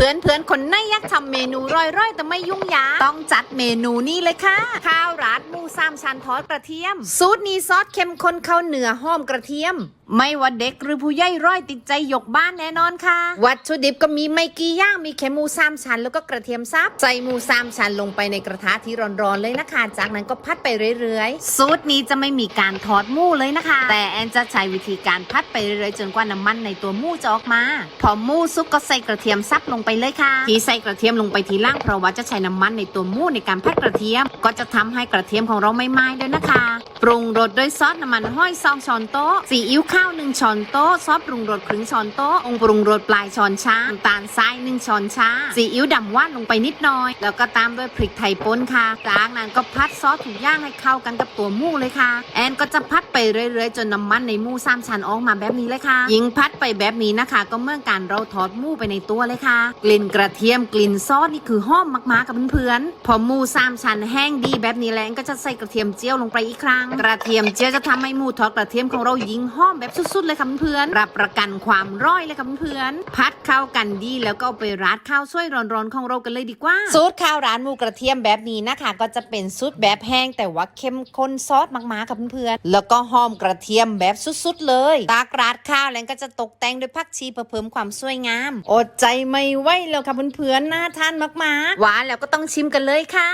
เพื่อนเพื่อนๆคนไหนอยากทำเมนูร่อยๆ แต่ไม่ยุ่งยากต้องจัดเมนูนี้เลยค่ะ ข้าวราดหมูสามชั้นทอดกระเทียม สูตรนี้ซอสเข้มข้นข้าวเหนือหอมกระเทียม ไม่ว่าเด็กหรือผู้ใหญ่ร้อยติดใจยกบ้านแน่นอนค่ะ วัตถุดิบก็มีไม่กี่อย่างมีแค่หมูสามชั้นแล้วก็กระเทียมซับใส่หมูสามชั้นลงไปในกระทะที่ร้อนๆเลยนะคะ จากนั้นก็พัดไปเรื่อยๆ สูตรนี้จะไม่มีการทอดหมูเลยนะคะ แต่แอนจะใช้วิธีการพัดไปเรื่อยๆจนกว่าน้ำมันในตัวหมูจะออกมา พอหมูสุกก็ใส่กระเทียมซับลงไปเลยค่ะที่ใส่กระเทียมลงไปทีล่างเพราะว่าจะใช้น้ำมันในตัวมูในการพัดกระเทียม ก็จะทำให้กระเทียมของเราไม่ไหม้ด้วยนะคะ ปรุงรสด้วยซอสน้ำมันห้อยซองช้อนโต๊ะซีอิ๊วข้าวหนึ่งช้อนโต๊ะซอสปรุงรสครึ่งช้อนโต๊ะองปรุงรสปลายช้อนชาน้ำตาลทรายหนึ่งช้อนชาซีอิ๊วดำว่านลงไปนิดหน่อย แล้วก็ตามด้วยพริกไทยป่นค่ะจากนั้นก็พัดซอสทุกย่างให้เข้ากันกับตัวหมูเลยค่ะ แอนก็จะพัดไปเรื่อยๆ จนน้ำมันในหมูสามชั้นออกมาแบบนี้เลยค่ะ ยิงพัดไปแบบนี้นะคะ ก็เมื่อการเราทอดหมูไปในตัวเลยค่ะกลิ่นกระเทียมกลิ่นซอสนี่คือหอมมากๆกับเพื่อนๆพอหมูสามชั้นแห้งดีแบบนี้แล้วก็จะใส่กระเทียมเจียวลงไปอีกครั้ง กระเทียมเจียวจะทำให้หมูทอดกระเทียมของเรายิงหอมแบบสุดๆเลยค่ะเพื่อนๆรับประกันความร้อยเลยค่ะเพื่อนๆพัดเข้ากันดีแล้วก็เอาไปราดข้าวช่วยร้อนๆของเรากันเลยดีกว่าสูตรข้าวร้านหมูกระเทียมแบบนี้นะคะ ก็จะเป็นสูตรแบบแห้งแต่ว่าเข้มข้นซอสมากๆค่ะเพื่อนๆแล้วก็หอมกระเทียมแบบสุดๆเลย ตากราดข้าวแล้วก็จะตกแต่งด้วยผักชีเพื่อเพิ่มความสวยงาม อดใจไม่ไหวว้แล้วค่ะเพื่อนๆน่าทานมากๆหวานแล้วก็ต้องชิมกันเลยค่ะ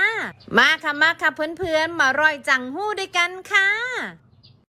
มาค่ะมาค่ะเพื่อนๆมาร่อยจังหู้ด้วยกันค่ะ